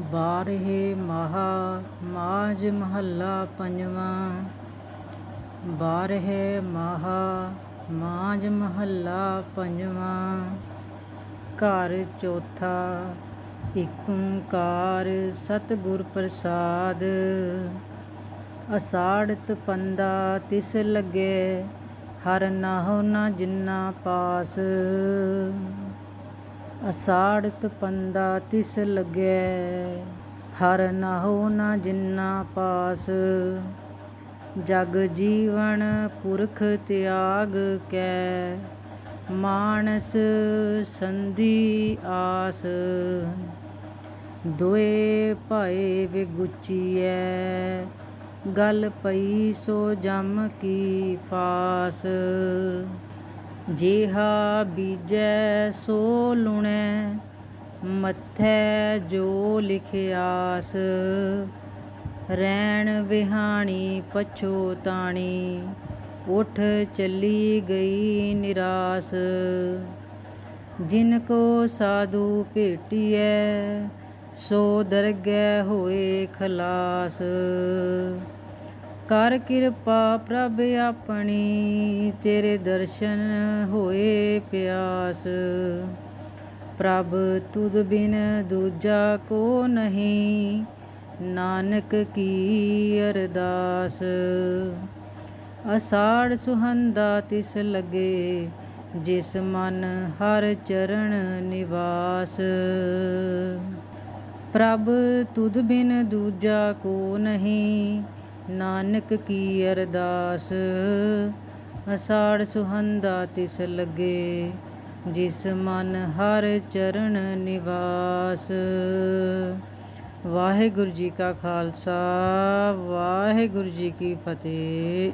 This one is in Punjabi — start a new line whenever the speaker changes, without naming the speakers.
ਬਾਰਹੇ ਮਹਾ ਮਾਝ ਮਹੱਲਾ ਪੰਜਵਾਂ। ਬਾਰਹੇ ਮਹਾ ਮਾਝ ਮਹੱਲਾ ਪੰਜਵਾਂ। ਘਰ ਚੌਥਾ ਏਕ ਓੰਕਾਰ ਸਤਿਗੁਰ ਪ੍ਰਸਾਦ। ਅਸਾੜਤ ਪੰਦਾ ਤਿਸ ਲੱਗੇ, ਹਰ ਨਾਹੁ ਨਾ ਜਿੰਨਾ ਪਾਸ। ਅਸਾੜਤ ਪੰਦਾ ਤਿਸ ਲੱਗੈ, ਹਰ ਨਾਹੁ ਨਾ ਜਿੰਨਾ ਪਾਸ। ਜਗ ਜੀਵਨ ਪੁਰਖ ਤਿਆਗ ਕੈ, ਮਾਨਸ ਸੰਧੀ ਆਸ। ਦੋਏ ਭਾਏ ਵਿਗੁਚੀਐ, ਗਲ ਪਈ ਸੋ ਜਮ ਕੀ ਫਾਸ। ਜਿਹਾ ਬੀਜੈ ਸੋ ਲੁਣੈ, ਮੱਥੈ ਜੋ ਲਿਖਿਆਸ। ਰੈਣ ਵਿਹਾਣੀ ਪਛੋਤਾਣੀ ਉਠ ਚੱਲੀ ਗਈ ਨਿਰਾਸ। ਜਿਨ ਕੋ ਸਾਧੂ ਭੇਟੀਐ, ਸੋ ਦਰਗਹਿ ਹੋਏ ਖਲਾਸ। ਕਰ ਕਿਰਪਾ ਪ੍ਰਭ ਆਪਣੀ, ਤੇਰੇ ਦਰਸ਼ਨ ਹੋਏ ਪਿਆਸ। ਪ੍ਰਭ ਤੁਧ ਬਿਨ ਦੂਜਾ ਕੋ ਨਹੀਂ, ਨਾਨਕ ਕੀ ਅਰਦਾਸ। ਅਸਾੜ ਸੁਹੰਦਾ ਤਿਸ ਲਗੇ, ਜਿਸ ਮਨ ਹਰ ਚਰਨ ਨਿਵਾਸ। ਪ੍ਰਭ ਤੁਧ ਬਿਨ ਦੂਜਾ ਕੋ ਨਹੀਂ ਨਾਨਕ ਕੀ ਅਰਦਾਸ? ਅਸਾੜ ਸੁਹੰਦਾ ਤਿਸ ਲੱਗੇ, ਜਿਸ ਮਨ ਹਰ ਚਰਨ ਨਿਵਾਸ। ਵਾਹਿਗੁਰੂ ਜੀ ਕਾ ਖਾਲਸਾ, ਵਾਹਿਗੁਰੂ ਜੀ ਕੀ ਫਤਿਹ।